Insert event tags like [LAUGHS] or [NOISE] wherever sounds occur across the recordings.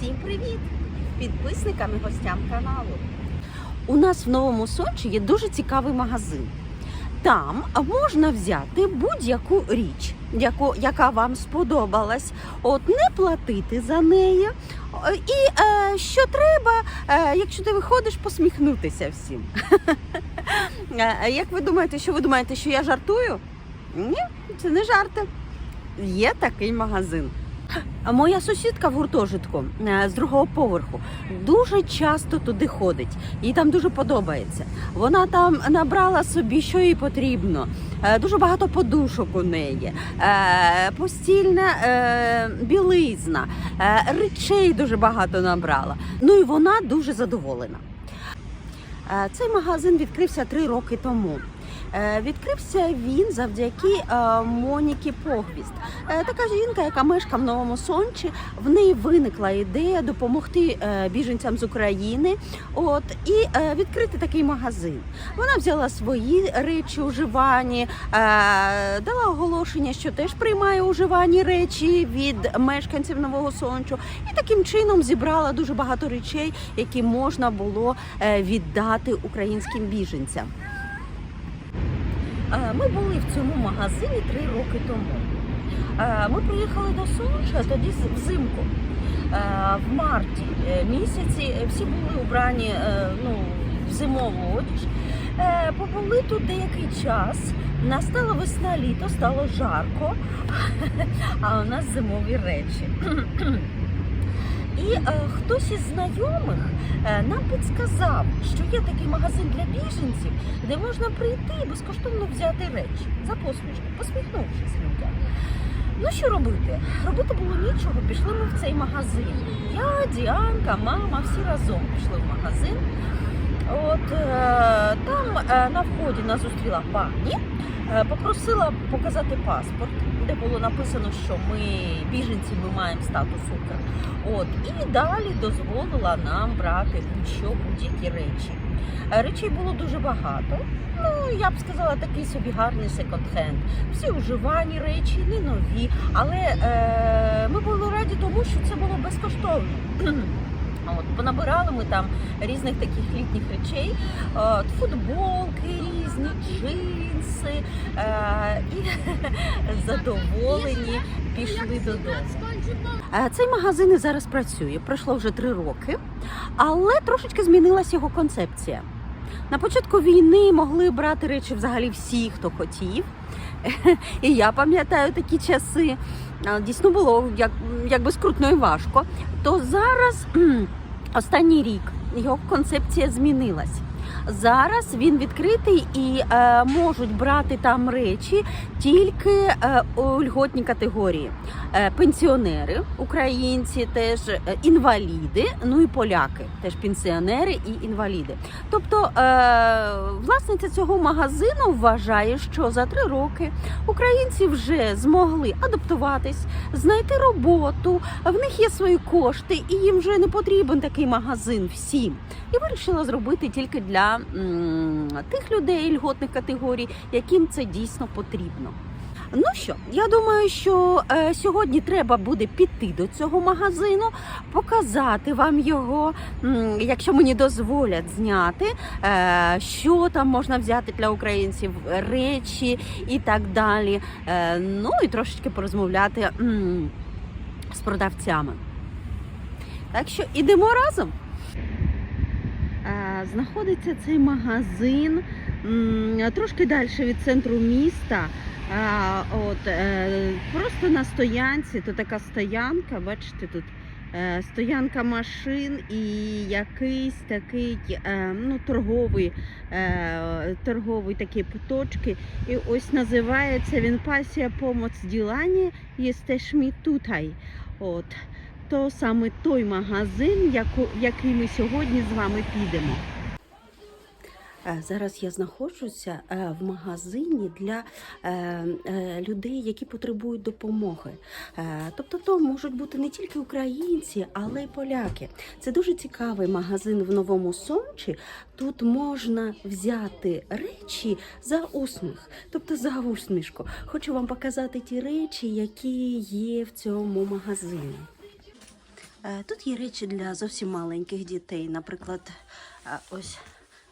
Всім привіт! Підписникам і гостям каналу. У нас в Новому Сочі є дуже цікавий магазин. Там можна взяти будь-яку річ, яку, яка вам сподобалась, от не платити за неї. І е, що треба, е, якщо ти виходиш, посміхнутися всім. [LAUGHS] Е, Як ви думаєте, що ви думаєте, що я жартую? Ні, це не жарти. Є такий магазин. А Моя сусідка в гуртожитку е, з другого поверху дуже часто туди ходить. Їй там дуже подобається. Вона там набрала собі, що їй потрібно. Е, Дуже багато подушок у неї, е, постільна білизна, речей дуже багато набрала. Ну і вона дуже задоволена. Цей магазин відкрився три роки тому. Е, Відкрився він завдяки е, Моніки Погвіст. Е, Така жінка, яка мешкає в Новому Сончі. В неї виникла ідея допомогти біженцям з України. От і відкрити такий магазин. Вона взяла свої речі уживані, дала оголошення, що теж приймає уживані речі від мешканців Нового Сончу, і таким чином зібрала дуже багато речей, які можна було віддати українським біженцям. Е, Ми були в цьому магазині три роки тому. Е, Ми приїхали до Сонча тоді взимку. Е, В марті місяці всі були убрані ну, в зимову одіж. Побули тут деякий час. Настала весна, літо, стало жарко, [LAUGHS] а у нас зимові речі. [CLEARS THROAT] І е, хтось із знайомих е, нам підсказав, що є такий магазин для біженців, де можна прийти і безкоштовно взяти речі за посмішку, посміхнувшись людям. Ну що робити? Робити було нічого. Пішли ми в цей магазин. Я, Діанка, мама, всі разом пішли в магазин. От е, там е, на вході нас зустріла пані, е, попросила показати паспорт, де було написано, що ми біженці, ми маємо статус Укр. От і далі дозволила нам брати будь-що будь-які речі. Е, Речей було дуже багато. Ну, я б сказала, такий собі гарний секонд-хенд. Всі уживані речі, не нові. Але е, ми були раді тому, що це було безкоштовно. [CLEARS THROAT] От, понабирали ми там різних таких літніх речей, от, футболки різні, джинси е, і [LAUGHS] задоволені пішли додому. Е, Цей магазин і зараз працює, пройшло вже три роки, але трошечки змінилася його концепція. На початку війни могли брати речі взагалі всі, хто хотів. [LAUGHS] І я пам'ятаю такі часи. Дійсно було як, якби скрутно і важко. То зараз останній рік його концепція змінилась. Зараз він відкритий і е, можуть брати там речі тільки е, льготні категорії: е, пенсіонери, українці, теж е, інваліди, ну і поляки, теж пенсіонери і інваліди. Тобто е, власниця цього магазину вважає, що за три роки українці вже змогли адаптуватись, знайти роботу, в них є свої кошти, і їм вже не потрібен такий магазин всім. І вирішила зробити тільки для тих людей льготних категорій, яким це дійсно потрібно. Ну що, я думаю, що е, сьогодні треба буде піти до цього магазину, показати вам його, якщо мені дозволять зняти, е, що там можна взяти для українців, речі і так далі. Е, ну і трошечки порозмовляти м, з продавцями. Так що ідемо разом. Знаходиться цей магазин трошки далі від центру міста. От, е, просто на стоянці, то така стоянка, бачите, тут е, стоянка машин і якийсь такий е, ну, торговий, торговий такі поточки. І ось називається він Пасія помоц ділані єстешмі тутай. От. То саме той магазин, в який ми сьогодні з вами підемо. Е, Зараз я знаходжуся е, в магазині для е, людей, які потребують допомоги. Тобто, то можуть бути не тільки українці, але й поляки. Це дуже цікавий магазин в Новому Сончі. Тут можна взяти речі за усміх, тобто за усмішку. Хочу вам показати ті речі, які є в цьому магазині. Е, Тут є речі для зовсім маленьких дітей. Наприклад, е, ось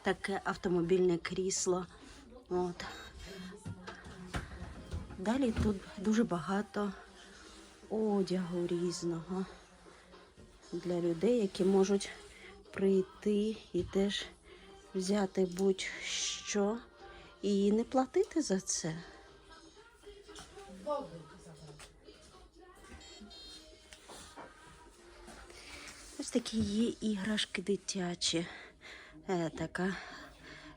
таке автомобільне крісло. От. Далі тут дуже багато одягу різного для людей, які можуть прийти і теж взяти будь-що і не платити за це. Такі є іграшки дитячі. Е, така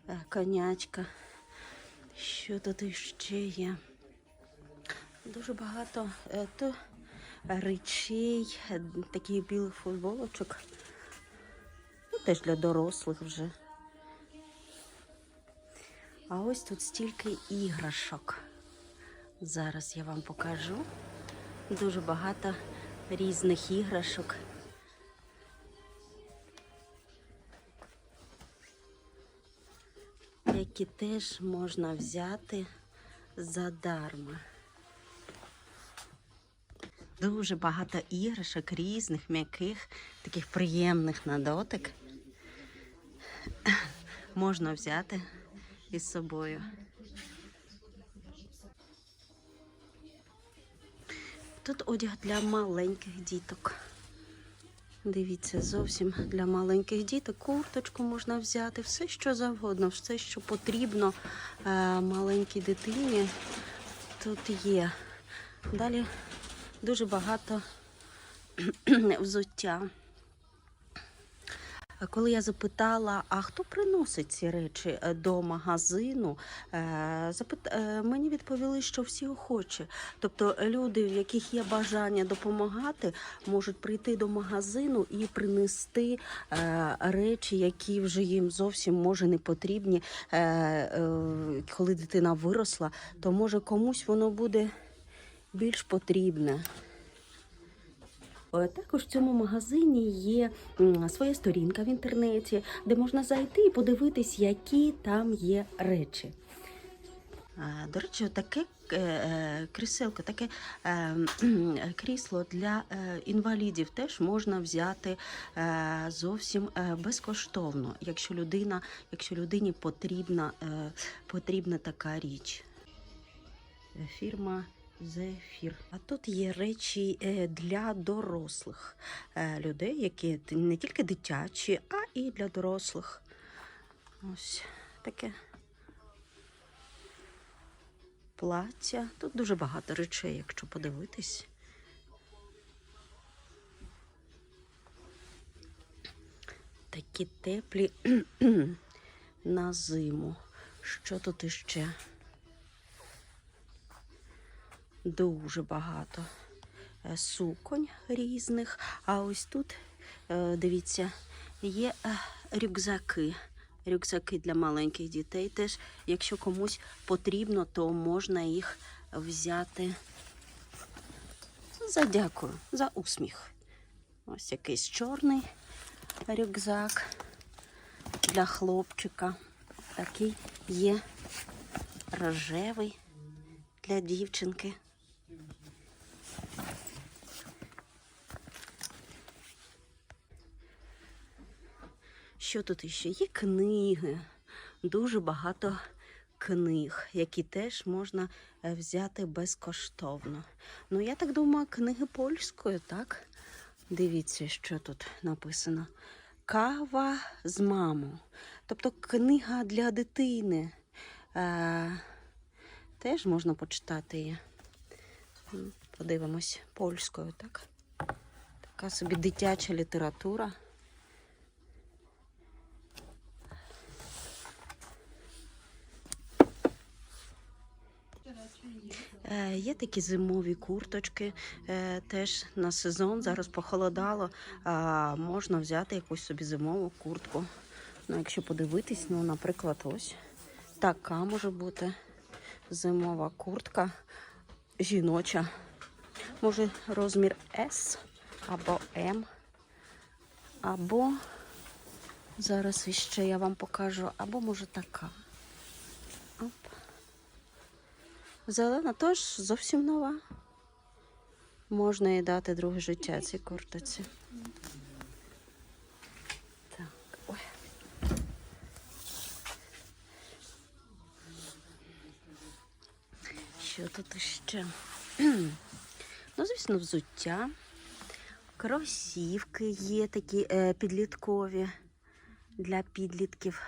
е, конячка. Що тут іще є? Дуже багато е, то речей, е, таких білих футболочок. Ну, теж для дорослих вже. А ось тут стільки іграшок. Зараз я вам покажу. Дуже багато різних іграшок. Які теж можна взяти задарма. Дуже багато іграшок різних, м'яких, таких приємних на дотик. Можна взяти із собою. Тут одяг для маленьких діток. Дивіться, зовсім для маленьких діток. Курточку можна взяти, все що завгодно, все, що потрібно е, маленькій дитині. Тут є. Далі дуже багато [CLEARS THROAT] взуття. Коли я запитала, а хто приносить ці речі е, до магазину, е, е, мені відповіли, що всі охочі. Тобто люди, в яких є бажання допомагати, можуть прийти до магазину і принести речі, які вже їм зовсім може не потрібні. Коли дитина виросла, то може комусь воно буде більш потрібне. Е, Також в цьому магазині є своя сторінка в інтернеті, де можна зайти і подивитись, які там є речі. До речі, таке е, е, кріселко, таке крісло для інвалідів теж можна взяти зовсім безкоштовно, якщо людина, якщо людині потрібна, потрібна така річ. Фірма Зефір. А тут є речі е, для дорослих е, людей, які не тільки дитячі, а і для дорослих. Ось таке плаття. Тут дуже багато речей, якщо подивитись. Такі теплі [CLEARS THROAT] на зиму. Що тут іще? Дуже багато е, суконь різних. А ось тут, е, дивіться, є е, рюкзаки. Рюкзаки для маленьких дітей. Теж, якщо комусь потрібно, то можна їх взяти. За дякую, за усміх. Ось якийсь чорний рюкзак для хлопчика. Такий є рожевий для дівчинки. Що тут іще? Є книги, дуже багато книг, які теж можна е, взяти безкоштовно. Ну, я так думаю, книги польською, так? Дивіться, що тут написано. Кава з мамою. Тобто книга для дитини. Е, теж можна почитати її. Подивимось польською, так? Така собі дитяча література. Є такі зимові курточки, е, теж на сезон. Зараз похолодало. а, Можна взяти якусь собі зимову куртку. Ну, якщо подивитись, ну, наприклад, ось така може бути зимова куртка жіноча. Може розмір S або M. Або зараз іще я вам покажу, або може така. Зелена теж зовсім нова. Можна їй дати друге життя цій куртиці. Так, ой. Що тут іще? [CLEARS THROAT] Ну, звісно, взуття. Кросівки є такі е, підліткові для підлітків.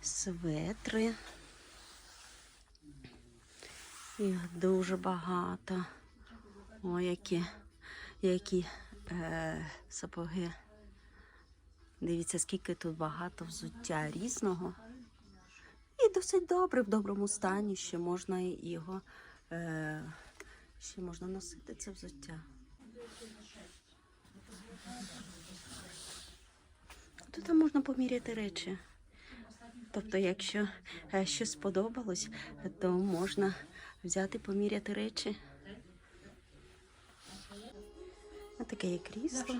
Светри. Їх дуже багато. О, які, які е, сапоги. Дивіться, скільки тут багато взуття різного. І досить добре, в доброму стані. Ще можна його е, ще можна носити це взуття. Тут можна поміряти речі. Тобто, якщо е, щось сподобалось, то можна взяти, поміряти rечі. Ось таке є крісло. To,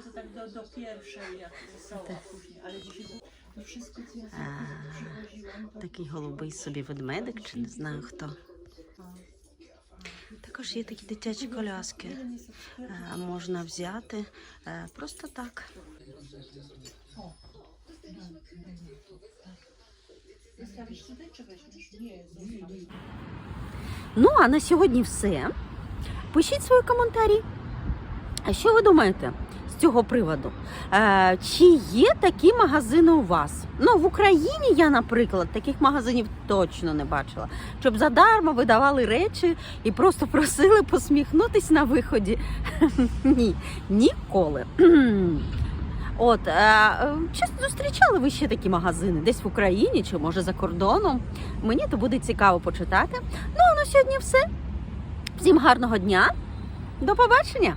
to wszystko, co ja A, sobie przywoziłam, to Такий голубий собі ведмедик, чи не знаю хто. Також є такі дитячі коляски. Можна взяти е, просто так. Ну, а на сьогодні все. Пишіть свої коментарі. А що ви думаєте з цього приводу? Е, чи є такі магазини у вас? Ну, в Україні я, наприклад, таких магазинів точно не бачила. Щоб задарма видавали речі і просто просили посміхнутись на виході. [LAUGHS] Ні, ніколи. [CLEARS THROAT] От, е, чи зустрічали ви ще такі магазини десь в Україні чи може за кордоном? Мені то буде цікаво почитати. Ну, а на сьогодні все. Всім гарного дня. До побачення!